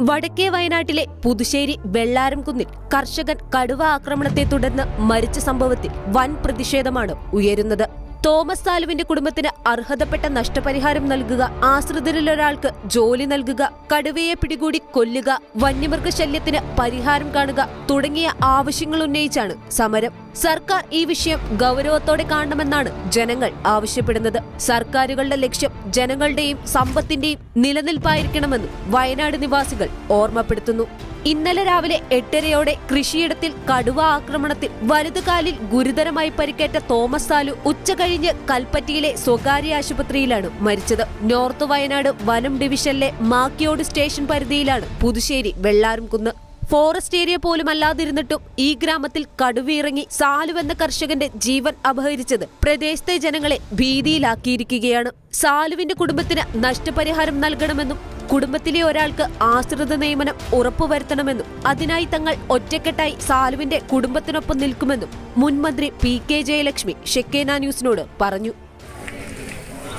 വടക്കേ വയനാട്ടിലെ പുതുശ്ശേരി വെള്ളാരംകുന്നിൽ കർഷകൻ കടുവ ആക്രമണത്തെ തുടർന്ന് മരിച്ച സംഭവത്തിൽ വൻ പ്രതിഷേധമാണ് ഉയരുന്നത്. തോമസ് താലുവിന്റെ കുടുംബത്തിന് അർഹതപ്പെട്ട നഷ്ടപരിഹാരം നൽകുക ആശ്രിതരിലൊരാൾക്ക് ജോലി നൽകുക കടുവയെ പിടികൂടി കൊല്ലുക വന്യമൃഗശല്യത്തിന് പരിഹാരം കാണുക തുടങ്ങിയ ആവശ്യങ്ങൾ ഉന്നയിച്ചാണ് സമരം. സർക്കാർ ഈ വിഷയം ഗൗരവത്തോടെ കാണണമെന്നാണ് ജനങ്ങൾ ആവശ്യപ്പെടുന്നത്. സർക്കാരുകളുടെ ലക്ഷ്യം ജനങ്ങളുടെയും സമ്പത്തിന്റെയും നിലനിൽപ്പായിരിക്കണമെന്നും വയനാട് നിവാസികൾ ഓർമ്മപ്പെടുത്തുന്നു. ഇന്നലെ രാവിലെ എട്ടരയോടെ കൃഷിയിടത്തിൽ കടുവ ആക്രമണത്തിൽ വലതുകാലിൽ ഗുരുതരമായി പരിക്കേറ്റ തോമസ് സാലു ഉച്ചകഴിഞ്ഞ് കൽപ്പറ്റിയിലെ സ്വകാര്യ ആശുപത്രിയിലാണ് മരിച്ചത്. നോർത്ത് വയനാട് വനം ഡിവിഷനിലെ മാക്കിയോട് സ്റ്റേഷൻ പരിധിയിലാണ് പുതുശ്ശേരി വെള്ളാരംകുന്ന്. ഫോറസ്റ്റ് ഏരിയ പോലും അല്ലാതിരുന്നിട്ടും ഈ ഗ്രാമത്തിൽ കടുവയിറങ്ങി സാലു എന്ന കർഷകന്റെ ജീവൻ അപഹരിച്ചത് പ്രദേശത്തെ ജനങ്ങളെ ഭീതിയിലാക്കിയിരിക്കുകയാണ്. സാലുവിന്റെ കുടുംബത്തിന് നഷ്ടപരിഹാരം നൽകണമെന്നും കുടുംബത്തിലെ ഒരാൾക്ക് ആശ്രിത നിയമനം ഉറപ്പുവരുത്തണമെന്നും അതിനായി തങ്ങൾ ഒറ്റക്കെട്ടായി സാലുവിന്റെ കുടുംബത്തിനൊപ്പം നിൽക്കുമെന്നും മുൻ മന്ത്രി പി കെ ജയലക്ഷ്മി ഷെക്കേന ന്യൂസിനോട് പറഞ്ഞു.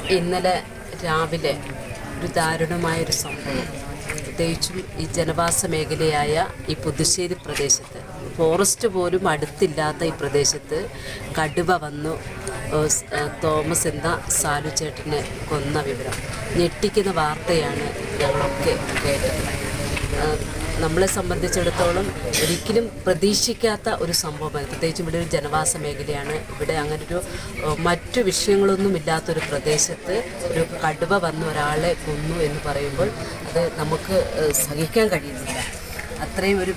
ഇന്നലെ രാവിലെ ഒരു ദാരുണമായൊരു സംഭവം. പ്രത്യേകിച്ചും ഈ ജനവാസ മേഖലയായ ഈ പുതുശ്ശേരി പ്രദേശത്ത്. ഫോറസ്റ്റ് പോലും അടുത്തില്ലാത്ത ഈ പ്രദേശത്ത് കടുവ വന്നു. തോമസ് എന്ന സാലു ചേട്ടനെ കൊന്ന വിവരം. ഞെട്ടിക്കുന്ന വാർത്തയാണ് ഞങ്ങളൊക്കെ കേട്ടത്. നമ്മളെ സംബന്ധിച്ചിടത്തോളം ഒരിക്കലും പ്രതീക്ഷിക്കാത്ത ഒരു സംഭവമാണ് പ്രത്യേകിച്ച് ഇവിടെ ഒരു ജനവാസ മേഖലയാണ്. ഇവിടെ അങ്ങനൊരു മറ്റു വിഷയങ്ങളൊന്നും ഇല്ലാത്തൊരു പ്രദേശത്ത് ഒരു കടുവ വന്ന ഒരാളെ കൊന്നു എന്ന് പറയുമ്പോൾ അത് നമുക്ക് സഹിക്കാൻ കഴിയുന്നില്ല. അത്രയും ഒരു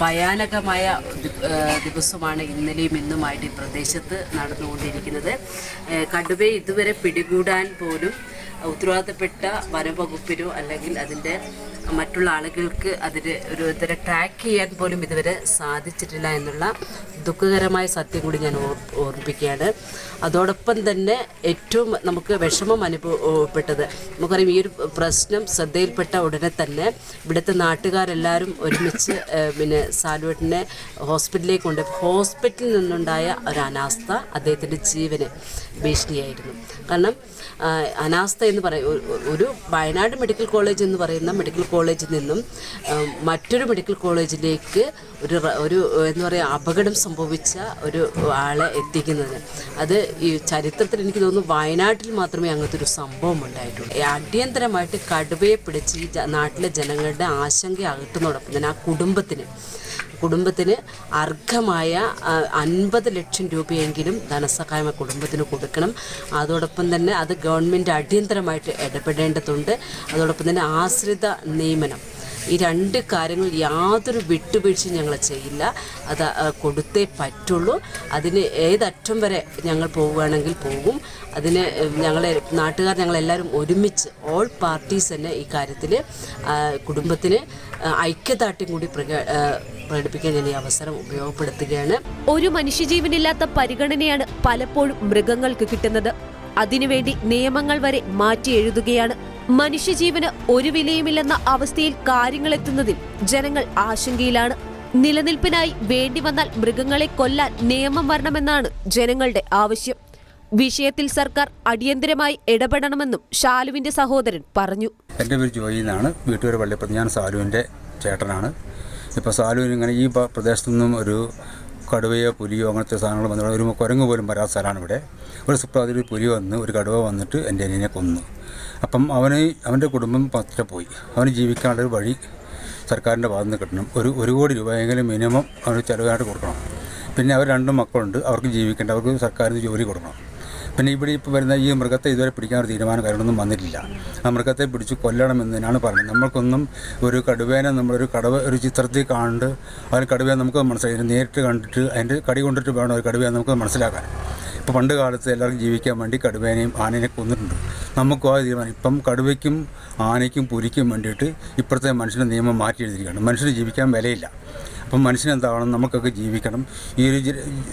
ഭയാനകമായ ദിവസമാണ് ഇന്നലെയും ഇന്നുമായിട്ട് ഈ പ്രദേശത്ത് നടന്നുകൊണ്ടിരിക്കുന്നത്. കടുവയെ ഇതുവരെ പിടികൂടാൻ പോലും ഉത്തരവാദിത്തപ്പെട്ട വനവകുപ്പിനോ അല്ലെങ്കിൽ അതിന്റെ മറ്റുള്ള ആളുകൾക്ക് അതിന് ഒരു ഇതുവരെ ട്രാക്ക് ചെയ്യാൻ പോലും ഇതുവരെ സാധിച്ചിട്ടില്ല എന്നുള്ള ദുഃഖകരമായ സത്യം കൂടി ഞാൻ ഓർ ഓർമ്മിപ്പിക്കുകയാണ്. അതോടൊപ്പം തന്നെ ഏറ്റവും നമുക്ക് വിഷമം അനുഭവപ്പെട്ടത് നമുക്കറിയാം ഈ ഒരു പ്രശ്നം ശ്രദ്ധയിൽപ്പെട്ട ഉടനെ തന്നെ ഇവിടുത്തെ നാട്ടുകാരെല്ലാവരും ഒരുമിച്ച് പിന്നെ സാലുവേട്ടിനെ ഹോസ്പിറ്റലിലേക്ക് കൊണ്ട് ഹോസ്പിറ്റലിൽ നിന്നുണ്ടായ ഒരു അനാസ്ഥ അദ്ദേഹത്തിന്റെ ജീവന്. ഭീഷണിയായിരുന്നു. കാരണം അനാസ്ഥ എന്ന് പറയും ഒരു വയനാട് മെഡിക്കൽ കോളേജ് എന്ന് പറയുന്ന മെഡിക്കൽ കോളേജിൽ നിന്നും മറ്റൊരു മെഡിക്കൽ കോളേജിലേക്ക് ഒരു ഒരു എന്ന് പറയുക അപകടം സംഭവിച്ച ഒരു ആളെ എത്തിക്കുന്നത്. അത് ഈ ചരിത്രത്തിൽ എനിക്ക് തോന്നുന്നു വയനാട്ടിൽ മാത്രമേ അങ്ങനത്തെ ഒരു സംഭവം ഉണ്ടായിട്ടുള്ളൂ. അടിയന്തരമായിട്ട് കടുവയെ പിടിച്ച് ഈ നാട്ടിലെ ജനങ്ങളുടെ ആശങ്ക അകറ്റുന്നതോടൊപ്പം തന്നെ ആ കുടുംബത്തിന് കുടുംബത്തിന് അർഹമായ അൻപത് ലക്ഷം രൂപയെങ്കിലും ധനസഹായം കുടുംബത്തിന് കൊടുക്കണം. അതോടൊപ്പം തന്നെ അത് ഗവൺമെന്റ് അടിയന്തരമായിട്ട് ഇടപെടേണ്ടതുണ്ട്. അതോടൊപ്പം തന്നെ ആശ്രിത നിയമനം ഈ രണ്ട് കാര്യങ്ങൾ യാതൊരു വിട്ടുവീഴ്ചയും ഞങ്ങൾ ചെയ്യില്ല. അത് കൊടുത്തേ പറ്റുള്ളൂ. അതിന് ഏതറ്റം വരെ ഞങ്ങൾ പോവുകയാണെങ്കിൽ പോകും. അതിന് ഞങ്ങളെ നാട്ടുകാർ ഞങ്ങളെല്ലാവരും ഒരുമിച്ച് ഓൾ പാർട്ടീസ് തന്നെ ഈ കാര്യത്തിൽ കുടുംബത്തിന് ഐക്യദാർഢ്യം കൂടി പ്രക- പ്രകടിപ്പിക്കാൻ ഞാൻ ഈ അവസരം ഉപയോഗപ്പെടുത്തുകയാണ്. ഒരു മനുഷ്യജീവനില്ലാത്ത പരിഗണനയാണ് പലപ്പോഴും മൃഗങ്ങൾക്ക് കിട്ടുന്നത്. അതിനുവേണ്ടി നിയമങ്ങൾ വരെ മാറ്റി എഴുതുകയാണ് മനുഷ്യജീവന് ഒരു വിലയുമില്ലെന്ന അവസ്ഥയിൽ കാര്യങ്ങളെത്തുന്നതിൽ ജനങ്ങൾ ആശങ്കയിലാണ്. നിലനിൽപ്പിനായി വേണ്ടി വന്നാൽ മൃഗങ്ങളെ കൊല്ലാൻ നിയമം വരണമെന്നാണ് ജനങ്ങളുടെ ആവശ്യം. വിഷയത്തിൽ സർക്കാർ അടിയന്തരമായി ഇടപെടണമെന്നും ഷാലുവിന്റെ സഹോദരൻ പറഞ്ഞു. എന്റെ പേര് ജോയി എന്നാണ്. വീട്ടുകാർ പള്ളിപ്പുറത്ത് ഞാൻ സാലുവിന്റെ ചേട്ടനാണ്. ഇപ്പോൾ സാലുവിന് ഇങ്ങനെ ഈ പ്രദേശത്തു നിന്നും ഒരു കടുവയോ പുലിയോ അങ്ങനത്തെ സാധനങ്ങൾ വന്നിട്ട് ഒരു കുരങ്ങ് പോലും വരാത്ത സ്ഥലമാണ് ഇവിടെ. ഒരു സുപ്രാതിൽ പുലി വന്ന് ഒരു കടുവ വന്നിട്ട് എന്റെ അനിയനെ കൊന്നു. അപ്പം അവന് അവന്റെ കുടുംബം പത്ര പോയി. അവന് ജീവിക്കാനുള്ളൊരു വഴി സർക്കാരിന്റെ ഭാഗത്ത് നിന്ന് കിട്ടണം. ഒരു ഒരു കോടി രൂപയെങ്കിലും മിനിമം അവന് ചിലവായിട്ട് കൊടുക്കണം. പിന്നെ അവർ രണ്ട് മക്കളുണ്ട്. അവർക്ക് ജീവിക്കേണ്ട അവർക്ക് സർക്കാരിന് ജോലി കൊടുക്കണം. പിന്നെ ഇവിടെ ഇപ്പോൾ വരുന്ന ഈ മൃഗത്തെ ഇതുവരെ പിടിക്കാൻ ഒരു തീരുമാനം കാര്യങ്ങളൊന്നും വന്നിട്ടില്ല. ആ മൃഗത്തെ പിടിച്ച് കൊല്ലണമെന്നതിനാണ് പറഞ്ഞത് നമ്മൾക്കൊന്നും ഒരു കടുവേനെ നമ്മളൊരു കടുവ ഒരു ചിത്രത്തിൽ കണ്ട് ഒരു കടുവയെ നമുക്ക് മനസ്സിലായി. നേരിട്ട് കണ്ടിട്ട് അതിന്റെ കടി കൊണ്ടിട്ട് വേണം ഒരു കടുവയെ നമുക്ക് മനസ്സിലാക്കാൻ. ഇപ്പോൾ പണ്ട് കാലത്ത് എല്ലാവർക്കും ജീവിക്കാൻ വേണ്ടി കടുവേനെയും ആനേനെ കൊന്നിട്ടുണ്ട്. നമുക്കും ആ തീരുമാനം. ഇപ്പം കടുവയ്ക്കും ആനയ്ക്കും പുലിക്കും വേണ്ടിയിട്ട് ഇപ്പോഴത്തെ മനുഷ്യന്റെ നിയമം മാറ്റി എഴുതിയിരിക്കുകയാണ്. മനുഷ്യന് ജീവിക്കാൻ വിലയില്ല. അപ്പം മനുഷ്യനെന്താണ് നമുക്കൊക്കെ ജീവിക്കണം. ഈ ഒരു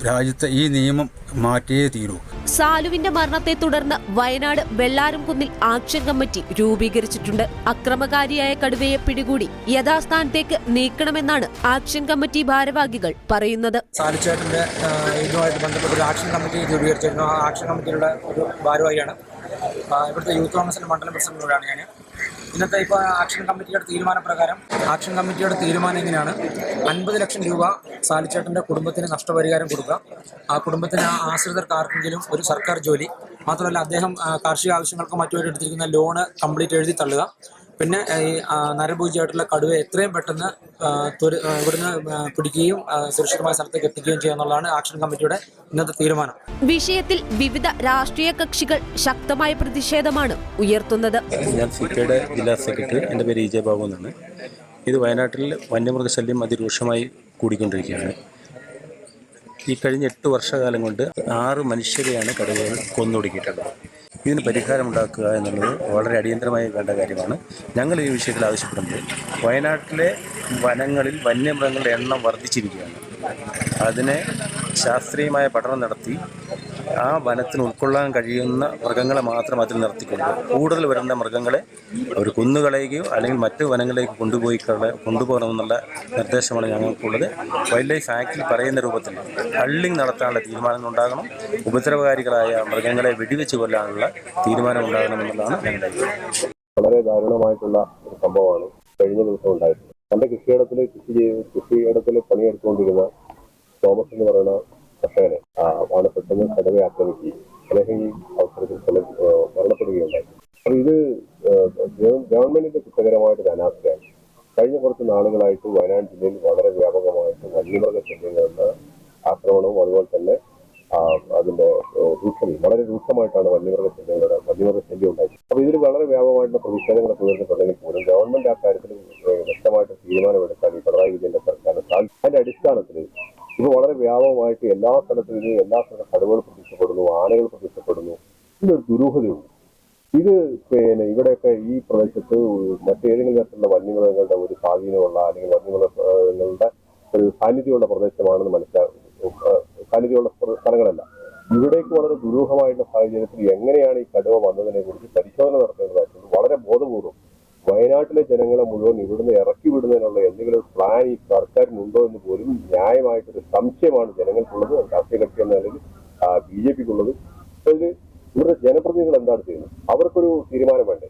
രാജ്യത്തെ ഈ നിയമം മാറ്റിയേ തീരൂ. സാലുവിന്റെ മരണത്തെ തുടർന്ന് വയനാട് വെള്ളാരംകുന്നിൽ ആക്ഷൻ കമ്മിറ്റി രൂപീകരിച്ചിട്ടുണ്ട്. അക്രമകാരിയായ കടുവയെ പിടികൂടി യഥാസ്ഥാനത്തേക്ക് നീക്കണമെന്നാണ് ആക്ഷൻ കമ്മിറ്റി ഭാരവാഹികൾ പറയുന്നത്. സാലിച്ചേട്ടന്റെ ഇതുമായിട്ട് ബന്ധപ്പെട്ട് ഒരു ആക്ഷൻ കമ്മിറ്റി രൂപീകരിച്ചിരുന്നു ആ ആക്ഷൻ കമ്മിറ്റിയുടെ ഒരു ഭാരവാഹിയാണ്. ഇവിടുത്തെ യൂത്ത് കോൺഗ്രസിന്റെ മണ്ഡലം പ്രസിഡന്റ് കൂടെയാണ് ഞാൻ ഇന്നത്തെ ഇപ്പോൾ ആക്ഷൻ കമ്മിറ്റിയുടെ തീരുമാനപ്രകാരം ആക്ഷൻ കമ്മിറ്റിയുടെ തീരുമാനം എങ്ങനെയാണ്? അൻപത് ലക്ഷം രൂപ സാലിച്ചേട്ടന്റെ കുടുംബത്തിന് നഷ്ടപരിഹാരം കൊടുക്കുക. ആ കുടുംബത്തിന് ആശ്രിതർക്ക് ആർക്കെങ്കിലും ഒരു സർക്കാർ ജോലി. മാത്രമല്ല അദ്ദേഹം കാർഷിക ആവശ്യങ്ങൾക്ക് മറ്റുമായിട്ട് എടുത്തിരിക്കുന്ന ലോണ് കംപ്ലീറ്റ് എഴുതി തള്ളുക. പിന്നെ ഈ നരഭൂജിയായിട്ടുള്ള കടുവ എത്രയും പെട്ടെന്ന് ഇവിടുന്ന് പിടിക്കുകയും സുരക്ഷിതമായ സ്ഥലത്തേക്ക് എത്തിക്കുകയും ചെയ്യുക എന്നുള്ളതാണ് ആക്ഷൻ കമ്മിറ്റിയുടെ ഇന്നത്തെ തീരുമാനം. വിഷയത്തിൽ വിവിധ രാഷ്ട്രീയ കക്ഷികൾ ശക്തമായ പ്രതിഷേധമാണ് ഉയർത്തുന്നത്. ഞാൻ സി പിയുടെ ജില്ലാ സെക്രട്ടറി എന്റെ പേര് ഇ ജെ ബാബു എന്നാണ്. ഇത് വയനാട്ടിൽ വന്യമൃഗശല്യം അതിരൂക്ഷമായി കൂടിക്കൊണ്ടിരിക്കുകയാണ്. ഈ കഴിഞ്ഞ എട്ട് വർഷകാലം കൊണ്ട് ആറ് മനുഷ്യരെയാണ് കടുവകൾ കൊന്നൊടുക്കിയിട്ടുള്ളത്. ഇതിന് പരിഹാരമുണ്ടാക്കുക എന്നുള്ളത് വളരെ അടിയന്തരമായി വേണ്ട കാര്യമാണ്. ഞങ്ങൾ ഈ വിഷയത്തിൽ ആവശ്യപ്പെടുന്നത് വയനാട്ടിലെ വനങ്ങളിൽ വന്യമൃഗങ്ങളുടെ എണ്ണം വർദ്ധിച്ചിരിക്കുകയാണ്. അതിനെ ശാസ്ത്രീയമായ പഠനം നടത്തി ആ വനത്തിന് ഉൾക്കൊള്ളാൻ കഴിയുന്ന മൃഗങ്ങളെ മാത്രം അതിൽ നിർത്തിക്കൊണ്ട് കൂടുതൽ വരുന്ന മൃഗങ്ങളെ അവർ കൊന്നുകളയുകയോ അല്ലെങ്കിൽ മറ്റു വനങ്ങളിലേക്ക് കൊണ്ടുപോയി കൊണ്ടുപോകണമെന്നുള്ള നിർദ്ദേശമാണ് ഞങ്ങൾക്കുള്ളത്. വൈൽഡ് ലൈഫ് ആക്ടിൽ പറയുന്ന രൂപത്തിൽ ഹള്ളിങ് നടത്താനുള്ള തീരുമാനം ഉണ്ടാകണം. ഉപദ്രവകാരികളായ മൃഗങ്ങളെ വെടിവെച്ച് കൊല്ലാനുള്ള തീരുമാനം ഉണ്ടാകണമെന്നുള്ളതാണ് ഞങ്ങളുടെ വളരെ ദാരുണമായിട്ടുള്ള ഒരു സംഭവമാണ് കഴിഞ്ഞ ദിവസം ഉണ്ടായിട്ടുള്ളത് തന്റെ കൃഷിയിടത്തിൽ കൃഷി ചെയ്ത് കൃഷിയിടത്തിൽ പണിയെടുത്തുകൊണ്ടിരുന്ന തോമസ് എന്ന് പറയുന്ന കർഷകനെ ആണ് പെട്ടെന്ന് കടുവ ആക്രമിക്കുകയും അദ്ദേഹം ഈ അവസരത്തിൽ ചില മരണപ്പെടുകയുണ്ടായി. അപ്പൊ ഇത് ഗവൺമെന്റിന്റെ കുറ്റകരമായിട്ടൊരു അനാസ്ഥയാണ്. കഴിഞ്ഞ കുറച്ച് നാളുകളായിട്ട് വയനാട് ജില്ലയിൽ വളരെ വ്യാപകമായിട്ട് വന്യമൃഗ ശല്യങ്ങളുടെ ആക്രമണവും അതുപോലെ തന്നെ അതിന്റെ രൂക്ഷതയും വളരെ രൂക്ഷമായിട്ടാണ് വന്യമൃഗ ശല്യങ്ങളുടെ വന്യമൃഗ ശല്യം ഉണ്ടായത്. അപ്പൊ ഇതിൽ വളരെ വ്യാപകമായിട്ടുള്ള പ്രതിഷേധങ്ങളൊക്കെ ഉയർന്നിട്ടുണ്ടെങ്കിൽ പോലും ഗവൺമെന്റ് ആ കാര്യത്തിൽ വ്യക്തമായിട്ട് തീരുമാനമെടുക്കാൻ ഈ പിണറായി വിജയന്റെ സർക്കാരിന് സാധിക്കും അതിന്റെ അടിസ്ഥാനത്തിൽ ഇത് വളരെ വ്യാപകമായിട്ട് എല്ലാ സ്ഥലത്തും നിന്നും എല്ലാ സ്ഥലത്തും കടുവകൾ പ്രത്യക്ഷപ്പെടുന്നു ആനകൾ പ്രത്യക്ഷപ്പെടുന്നു. ഇതൊരു ദുരൂഹതയുണ്ട്. ഇത് പിന്നെ ഇവിടെയൊക്കെ ഈ പ്രദേശത്ത് മറ്റേതെങ്കിലും തരത്തിലുള്ള വന്യമൃഗങ്ങളുടെ ഒരു സ്വാധീനമുള്ള അല്ലെങ്കിൽ വന്യമൃഗങ്ങളുടെ ഒരു സാന്നിധ്യമുള്ള പ്രദേശമാണെന്ന് മനസ്സിലാക്കും സാന്നിധ്യമുള്ള സ്ഥ- സ്ഥലങ്ങളല്ല. ഇവിടേക്ക് വളരെ ദുരൂഹമായിട്ടുള്ള സാഹചര്യത്തിൽ എങ്ങനെയാണ് ഈ കടുവ വന്നതിനെ കുറിച്ച് പരിശോധന നടത്തേണ്ടതായിട്ടുണ്ട്. വളരെ ബോധപൂർവം. വയനാട്ടിലെ ജനങ്ങളെ മുഴുവൻ ഇവിടുന്ന് ഇറക്കി വിടുന്നതിനുള്ള എന്തെങ്കിലും ഒരു പ്ലാൻ ഈ സർക്കാരിനുണ്ടോ എന്ന് പോലും ന്യായമായിട്ടൊരു സംശയമാണ് ജനങ്ങൾക്കുള്ളത്. രാഷ്ട്രീയ കക്ഷി എന്ന നിലയിൽ ബി ജെ പിക്കുള്ളത്. അതിൽ ഇവിടുത്തെ ജനപ്രതിനിധികൾ എന്താണ് ചെയ്യുന്നത്? അവർക്കൊരു തീരുമാനം വേണ്ടേ?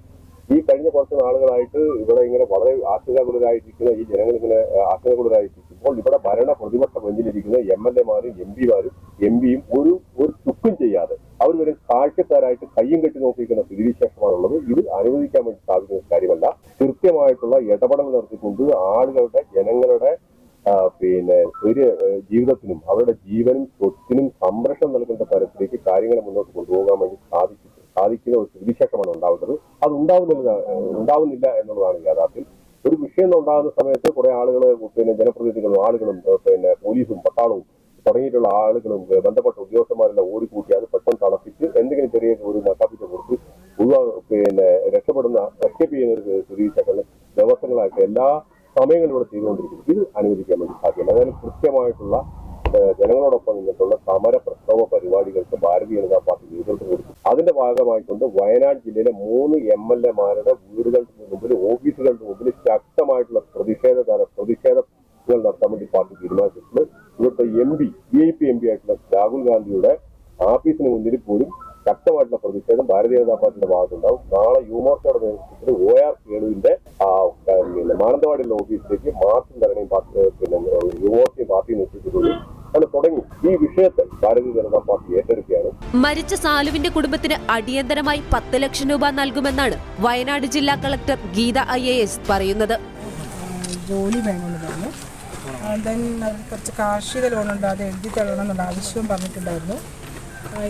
ഈ കഴിഞ്ഞ കുറച്ച് നാളുകളായിട്ട് ഇവിടെ ഇങ്ങനെ വളരെ ആശങ്കാകുലരായിരിക്കുന്ന ഈ ജനങ്ങൾ ഇങ്ങനെ ആശങ്കാകുലരായിരിക്കുമ്പോൾ ഇവിടെ ഭരണ പ്രതിപക്ഷ ബെഞ്ചിലിരിക്കുന്ന എം എൽ എമാരും എം പിമാരും എം പിയും ഒരു ഒരു ചുക്കും ചെയ്യാതെ അവർ വരെ കാഴ്ചക്കാരായിട്ട് കയ്യും കെട്ടി നോക്കിയിരിക്കുന്ന സ്ഥിതിവിശേഷമാണുള്ളത് ഇത് അനുവദിക്കാൻ വേണ്ടി സാധിക്കുന്ന കാര്യമല്ല കൃത്യമായിട്ടുള്ള ഇടപെടൽ നടത്തിക്കൊണ്ട് ആളുകളുടെ ജനങ്ങളുടെ ആ, പിന്നെ ഒരു ജീവിതത്തിനും അവരുടെ ജീവനും സ്വത്തിനും സംരക്ഷണം നൽകേണ്ട തരത്തിലേക്ക് കാര്യങ്ങളെ മുന്നോട്ട് കൊണ്ടുപോകാൻ വേണ്ടി സാധിക്കും സാധിക്കുന്ന ഒരു സ്ഥിതിശക്തമാണ് ഉണ്ടാവുന്നത്. അത് ഉണ്ടാവുന്നില്ല ഉണ്ടാവുന്നില്ല എന്നുള്ളതാണ് യാഥാർത്ഥ്യം. ഒരു വിഷയം ഉണ്ടാകുന്ന സമയത്ത് കുറെ ആളുകൾ പിന്നെ ജനപ്രതിനിധികളും ആളുകളും പിന്നെ പോലീസും പട്ടാളവും തുടങ്ങിയിട്ടുള്ള ആളുകളും ബന്ധപ്പെട്ട ഉദ്യോഗസ്ഥന്മാരെല്ലാം ഓടിക്കൂട്ടി അത് പെട്ടെന്ന് തണുപ്പിച്ച് എന്തെങ്കിലും ചെറിയ ഒരു നട്ടാപ്പിച്ച് കൊടുത്ത് പിന്നെ രക്ഷപ്പെടുന്ന രക്ഷപ്പെയ്യുന്ന ചെയ്യുന്ന ഒരു സ്ഥിതിവിശേഷം ദിവസങ്ങളായിട്ട് എല്ലാ സമയങ്ങളും ഇവിടെ ചെയ്തുകൊണ്ടിരിക്കുന്നു. ഇത് അനുവദിക്കാൻ വേണ്ടി സാധ്യമല്ല അതായത് കൃത്യമായിട്ടുള്ള ജനങ്ങളോടൊപ്പം നിന്നിട്ടുള്ള സമര പ്രക്ഷോഭ പരിപാടികൾക്ക് ഭാരതീയ ജനതാ പാർട്ടി നേതൃത്വം കൊടുത്തു. അതിന്റെ ഭാഗമായിക്കൊണ്ട് വയനാട് ജില്ലയിലെ മൂന്ന് എം എൽ എമാരുടെ വീടുകൾക്ക് മുമ്പിൽ ഓഫീസുകൾക്ക് മുമ്പിൽ ശക്തമായിട്ടുള്ള പ്രതിഷേധ പ്രതിഷേധങ്ങൾ നടത്താൻ വേണ്ടി പാർട്ടി തീരുമാനിച്ചിട്ടുണ്ട്. ഇവിടുത്തെ M P V I P M P ആയിട്ടുള്ള രാഹുൽ ഗാന്ധിയുടെ ആഫീസിന് മുന്നിൽ പോലും ശക്തമായിട്ടുള്ള പ്രതിഷേധം ഭാരതീയ ജനതാ പാർട്ടിയുടെ ഭാഗത്തുണ്ടാവും നാളെ യുമോർച്ചയുടെ നേതൃത്വത്തിൽ ഒ ആർ കേളുവിന്റെ ആ, പിന്നെ മാനന്തവാടിയുള്ള ഓഫീസിലേക്ക് മാർച്ചും ധരണയും പിന്നെ യുമോർച്ചയും പാർട്ടി നേതൃത്വത്തിലൂടെ അങ്ങനെ തുടങ്ങി. ഈ വിഷയത്തെ ഭാരതീയ ജനതാ പാർട്ടി ഏറ്റെടുക്കുകയാണ്. മരിച്ച സാലുവിന്റെ കുടുംബത്തിന് അടിയന്തരമായി പത്ത് ലക്ഷം രൂപ നൽകുമെന്നാണ് വയനാട് ജില്ലാ collector Geetha I A S പറയുന്നത്. ജോലി വേണമെന്ന് പറഞ്ഞു ദെൻ കുറച്ച് കാർഷിക ലോണുണ്ട്. അത് എഴുതി തരണം എന്നുള്ള ആവശ്യവും പറഞ്ഞിട്ടുണ്ടായിരുന്നു.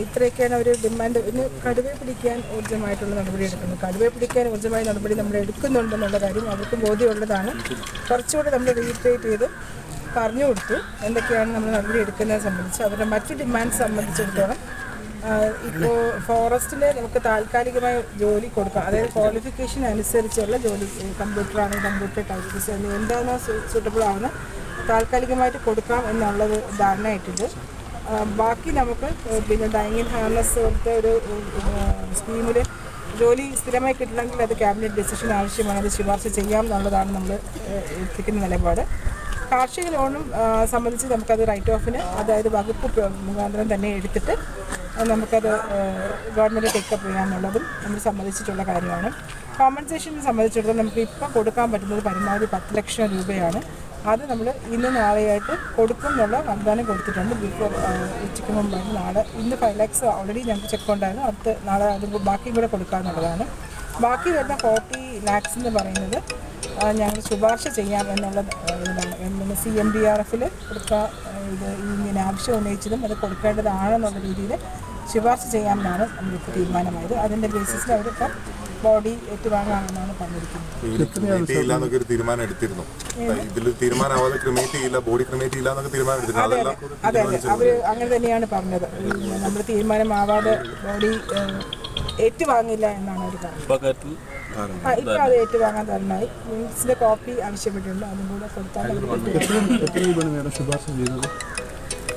ഇത്രയൊക്കെയാണ് അവർ ഡിമാൻഡ്. ഇനി കടുവയെ പിടിക്കാൻ ഊർജമായിട്ടുള്ള നടപടി എടുക്കുന്നത് കടുവയെ പിടിക്കാൻ ഊർജമായ നടപടി നമ്മൾ എടുക്കുന്നുണ്ടെന്നുള്ള കാര്യം അവർക്ക് ബോധ്യമുള്ളതാണ്. കുറച്ചുകൂടി നമ്മൾ റീറ്റേറ്റ് ചെയ്ത് പറഞ്ഞു കൊടുത്തു എന്തൊക്കെയാണ് നമ്മൾ നടപടി എടുക്കുന്നത് സംബന്ധിച്ച്. അവരുടെ മറ്റു ഡിമാൻഡ് സംബന്ധിച്ചിടത്തോളം ഇപ്പോൾ ഫോറസ്റ്റിൽ നമുക്ക് താൽക്കാലികമായ ജോലി കൊടുക്കാം. അതായത് ക്വാളിഫിക്കേഷൻ അനുസരിച്ചുള്ള ജോലി കമ്പ്യൂട്ടർ കമ്പ്യൂട്ടർ ടൈപ്പിസ്റ്റ് എന്താണോ സൂട്ടബിൾ ആവുന്ന താൽക്കാലികമായിട്ട് കൊടുക്കാം എന്നുള്ളത് ധാരണയായിട്ടുണ്ട്. ബാക്കി നമുക്ക് പിന്നെ ഡൈനിങ് ഹാർനസ് പോലത്തെ ഒരു സ്കീമിൽ ജോലി സ്ഥിരമായി കിട്ടണമെങ്കിൽ അത് ക്യാബിനറ്റ് ഡിസിഷൻ ആവശ്യമാണ്. അത് ശുപാർശ ചെയ്യാം എന്നുള്ളതാണ് നമ്മൾ എത്തിക്കുന്ന നിലപാട്. കാർഷിക ലോണും സംബന്ധിച്ച് നമുക്കത് റൈറ്റ് ഓഫിന് അതായത് വകുപ്പ് മുഖാന്തരം തന്നെ എടുത്തിട്ട് നമുക്കത് ഗവൺമെന്റ് ടേക്കപ്പ് ചെയ്യാമെന്നുള്ളതും നമ്മൾ സമ്മതിച്ചിട്ടുള്ള കാര്യമാണ്. കോമ്പൻസേഷനെ സംബന്ധിച്ചിടത്തോളം നമുക്ക് ഇപ്പോൾ കൊടുക്കാൻ പറ്റുന്നത് പരമാവധി പത്ത് ലക്ഷം രൂപയാണ്. അത് നമ്മൾ ഇന്ന് നാളെയായിട്ട് കൊടുക്കും എന്നുള്ള വാഗ്ദാനം കൊടുത്തിട്ടുണ്ട്. ബിഫോർ ഉച്ചയ്ക്ക് മുമ്പാണ് നാളെ ഇന്ന് ഫൈവ് ലാക്സ് ഓൾറെഡി ഞങ്ങൾക്ക് ചെക്ക് ഉണ്ടായിരുന്നു അടുത്ത് നാളെ അത് ബാക്കിയും കൂടെ കൊടുക്കാമെന്നുള്ളതാണ് ബാക്കി വരുന്ന ഫോർട്ടി ലാക്സ് എന്ന് പറയുന്നത് ഞങ്ങൾ ശുപാർശ ചെയ്യാം എന്നുള്ള ഇതാണ് സി എം ബി ആർ എഫിൽ കൊടുക്കുക ഇത് ഇങ്ങനെ ആവശ്യം ഉന്നയിച്ചതും അത് കൊടുക്കേണ്ടതാണെന്നുള്ള രീതിയിൽ ശുപാർശ ചെയ്യാമെന്നാണ് നമ്മളിപ്പോൾ തീരുമാനമായത്. അതിന്റെ ബേസിസിൽ അവരിപ്പം ബോഡി ഏറ്റുവാങ്ങാമെന്നാണ് പറഞ്ഞിരിക്കുന്നത്. തീരുമാനം എടുത്തിരുന്നു. ഇതിൽ തീരുമാനമാവാതെ ക്രിമേറ്റ് ചെയ്യില്ല ബോഡി ക്രിമേറ്റ് ചെയ്യില്ല എന്നൊക്കെ തീരുമാനം എടുത്തിരുന്നു. അതെ അതെ. അതെ അതെ. അങ്ങനെ തന്നെയാണ് പറഞ്ഞത്. നമ്മൾ തീരുമാനമാവാതെ ബോഡി ഏറ്റുവാങ്ങില്ല എന്നാണ് അവർ പറഞ്ഞത്. ആ ഇപ്പം അത് ഏറ്റുവാങ്ങാൻ തരണമായി മീൻസിന്റെ കോപ്പി ആവശ്യപ്പെട്ടിട്ടുണ്ട്. അതും കൂടെ കൊടുത്താൽ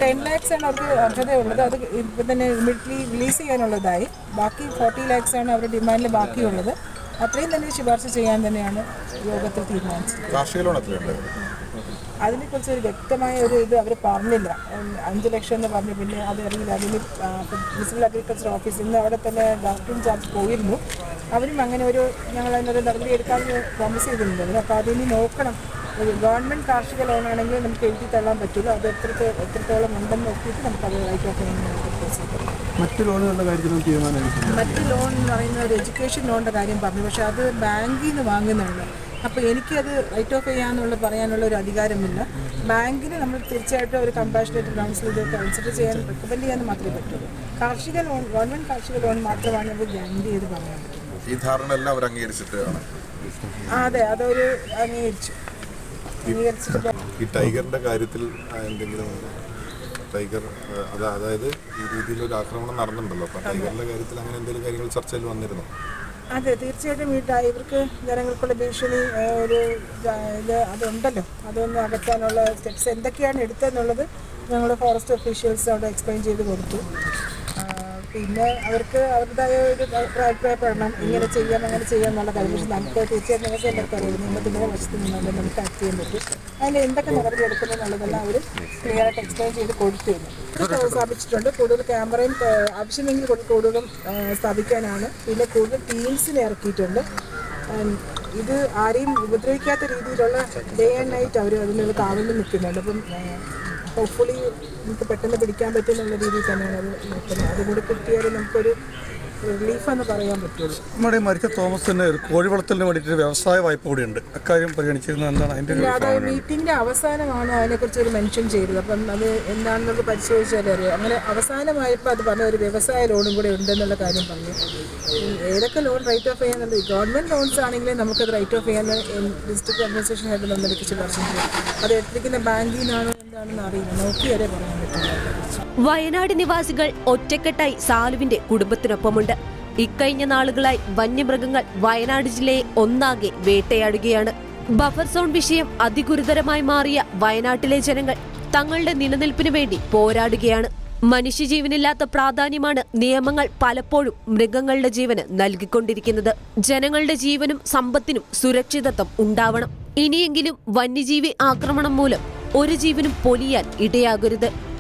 ടെൻ ലാക്സ് ആണ് അവർക്ക് അർഹതയുള്ളത്. അത് ഇപ്പം തന്നെ ഇമ്മീഡിയറ്റ്ലി റിലീസ് ചെയ്യാനുള്ളതായി. ബാക്കി ഫോർട്ടി ലാക്സ് ആണ് അവരുടെ ഡിമാൻഡിൽ ബാക്കിയുള്ളത്. അത്രയും തന്നെ ശുപാർശ ചെയ്യാൻ തന്നെയാണ് യോഗത്തിൽ തീരുമാനിച്ചത്. അതിനെക്കുറിച്ച് ഒരു വ്യക്തമായ ഒരു ഇത് അവർ പറഞ്ഞില്ല. അഞ്ച് ലക്ഷം എന്ന് പറഞ്ഞു. പിന്നെ അത് അറിയില്ല. അതിന് മുനിസിപ്പൽ അഗ്രികൾച്ചർ ഓഫീസിൽ നിന്ന് അവിടെ തന്നെ ഡോക്ടറും ചാർജ് പോയിരുന്നു. അവരും അങ്ങനെ ഒരു ഞങ്ങൾ അതിനൊരു നടപടി എടുക്കാമെന്ന് പ്രോമിസ് ചെയ്തിട്ടുണ്ട്. അപ്പോൾ അതിന് നോക്കണം. ഗവൺമെന്റ് കാർഷിക ലോണാണെങ്കിൽ നമുക്ക് എഴുതി തള്ളാൻ പറ്റില്ല. അത് എത്ര എത്രത്തോളം ഉണ്ടെന്ന് നോക്കിയിട്ട് നമുക്ക് അത് ഓഫ് മറ്റ് ലോണുകളുടെ കാര്യത്തിലും തീരുമാനമായിരിക്കും മറ്റ് ലോൺ എന്ന് പറയുന്ന ഒരു എഡ്യൂക്കേഷൻ ലോണിന്റെ കാര്യം പറഞ്ഞു. പക്ഷേ അത് ബാങ്കിൽ നിന്ന് വാങ്ങുന്നുണ്ട്. അപ്പോൾ എനിക്കത് റൈറ്റ് ഓഫ് ചെയ്യാന്നുള്ള പറയാനുള്ള ഒരു അധികാരമില്ല. ബാങ്കിന് നമ്മൾ തീർച്ചയായിട്ടും ഒരു കമ്പാഷനേറ്റ് കൗൺസിൽ ഇതൊക്കെ കൺസിഡർ ചെയ്യാൻ റെക്കമെൻഡ് ചെയ്യാൻ മാത്രമേ പറ്റുള്ളൂ കാർഷിക ലോൺ ഗവൺമെന്റ് കാർഷിക ലോൺ മാത്രമാണ് അത് ഗ്യാരണ്ടി ചെയ്ത് പറയാൻ പറ്റുന്നത്. ഈ ധാരണ എല്ലാം അവർ അംഗീകരിച്ചിട്ടാണ് ആ അതെ. അതൊരു അംഗീകരിച്ചു. ഈ ടൈഗറിന്റെ കാര്യത്തിൽ എന്തെങ്കിലും ടൈഗർ അത് അതായത് ഈ രീതിയിൽ ഒരു ആക്രമണം നടന്നിട്ടുണ്ടല്ലോ. അപ്പൊ ടൈഗറിന്റെ കാര്യത്തിൽ അങ്ങനെ എന്തെങ്കിലും കാര്യങ്ങൾ ചർച്ചയിൽ വന്നിരുന്നു? അതെ തീർച്ചയായിട്ടും ഈ ടൈഗർക്ക് ജനങ്ങൾക്കുള്ള ഭീഷണി ഒരു ഇത് അതുണ്ടല്ലോ. അതൊന്നും അകറ്റാനുള്ള സ്റ്റെപ്സ് എന്തൊക്കെയാണ് എടുത്തതെന്നുള്ളത് ഞങ്ങൾ ഫോറസ്റ്റ് ഒഫീഷ്യൽസ് അവിടെ എക്സ്പ്ലെയിൻ ചെയ്ത് കൊടുത്തു. പിന്നെ അവർക്ക് അവരുടേതായ ഒരു അഭിപ്രായപ്പെടണം ഇങ്ങനെ ചെയ്യാം അങ്ങനെ ചെയ്യാം എന്നുള്ള കാര്യം പക്ഷേ നമുക്ക് തീർച്ചയായിട്ടും നിങ്ങൾക്ക് എല്ലാവർക്കും അറിയാം. നിയമത്തിന്റെ വശത്ത് നിന്നുകൊണ്ട് നമുക്ക് ആക്ട് ചെയ്യാൻ പറ്റും. അതിൽ എന്തൊക്കെ നടപടി എടുക്കുന്നു എന്നുള്ളതെല്ലാം അവർ ക്ലിയർ ആയിട്ട് എക്സ്പ്ലെയിൻ ചെയ്ത് കൊടുത്തിരുന്നു ഇത് സ്ഥാപിച്ചിട്ടുണ്ട്. കൂടുതൽ ക്യാമറയും ആവശ്യമെങ്കിൽ കൂടുതലും സ്ഥാപിക്കാനാണ്. പിന്നെ കൂടുതൽ ടീംസിനെ ഇറക്കിയിട്ടുണ്ട്. ഇത് ആരെയും ഉപദ്രവിക്കാത്ത രീതിയിലുള്ള ഡേ ആൻഡ് നൈറ്റ് അവർ അതിനുള്ള കാവലിൽ നിൽക്കുന്നുണ്ട്. അപ്പം ഹോപ്പ്ഫുള്ളി നമുക്ക് പെട്ടെന്ന് പിടിക്കാൻ പറ്റും എന്നുള്ള രീതിയിൽ തന്നെയാണ് അത് നോക്കുന്നത് അതുകൂടി കിട്ടിയാൽ നമുക്കൊരു റിലീഫ് എന്ന് പറയാൻ പറ്റുള്ളൂ. നമ്മുടെ ഈ മരിച്ച തോമസിന് ഒരു കോഴി വളർത്തലിന് വേണ്ടിയിട്ട് വ്യവസായ വായ്പ കൂടിയുണ്ട്. അക്കാര്യം പരിഗണിച്ചിരുന്നത് എന്താണ്? അതിന്റെ അത് മീറ്റിംഗിന്റെ അവസാനമാണ് അതിനെക്കുറിച്ച് ഒരു മെൻഷൻ ചെയ്തത്. അപ്പം അത് എന്താണെന്നത് പരിശോധിച്ചാലേ അറിയാം. അങ്ങനെ അവസാനമായപ്പോൾ അത് പറഞ്ഞ ഒരു വ്യവസായ ലോണും കൂടെ ഉണ്ടെന്നുള്ള കാര്യം പറഞ്ഞു. ഏതൊക്കെ ലോൺ റൈറ്റ് ഓഫ് ചെയ്യാന്നുള്ളത് ഗവൺമെന്റ് ലോൺസ് ആണെങ്കിലും അത് റൈറ്റ് ഓഫ് ചെയ്യാൻ ഡിസ്ട്രിക്ട് അഡ്മിനിസ്ട്രേഷൻ ആയിട്ട് നമ്മൾ ശുപാർശ പറഞ്ഞു അത് എടുത്തിരിക്കുന്ന ബാങ്കിൽ നിന്നാണോ എന്താണെന്ന് അറിയില്ല. നോക്കിയാലേ പറ്റില്ല വയനാട് നിവാസികൾ ഒറ്റക്കെട്ടായി സാലുവിന്റെ കുടുംബത്തിനൊപ്പമുണ്ട്. ഇക്കഴിഞ്ഞ നാളുകളായി വന്യമൃഗങ്ങൾ വയനാട് ജില്ലയെ ഒന്നാകെ വേട്ടയാടുകയാണ്. ബഫർ സോൺ വിഷയം അതിഗുരുതരമായി മാറിയ വയനാട്ടിലെ ജനങ്ങൾ തങ്ങളുടെ നിലനിൽപ്പിനു വേണ്ടി പോരാടുകയാണ്. മനുഷ്യജീവനില്ലാത്ത പ്രാധാന്യമാണ് നിയമങ്ങൾ പലപ്പോഴും മൃഗങ്ങളുടെ ജീവന് നൽകിക്കൊണ്ടിരിക്കുന്നത്. ജനങ്ങളുടെ ജീവനും സമ്പത്തിനും സുരക്ഷിതത്വം ഉണ്ടാവണം. ഇനിയെങ്കിലും വന്യജീവി ആക്രമണം മൂലം ഒരു ജീവനും പൊലിയാൻ ഇടയാകരുത്.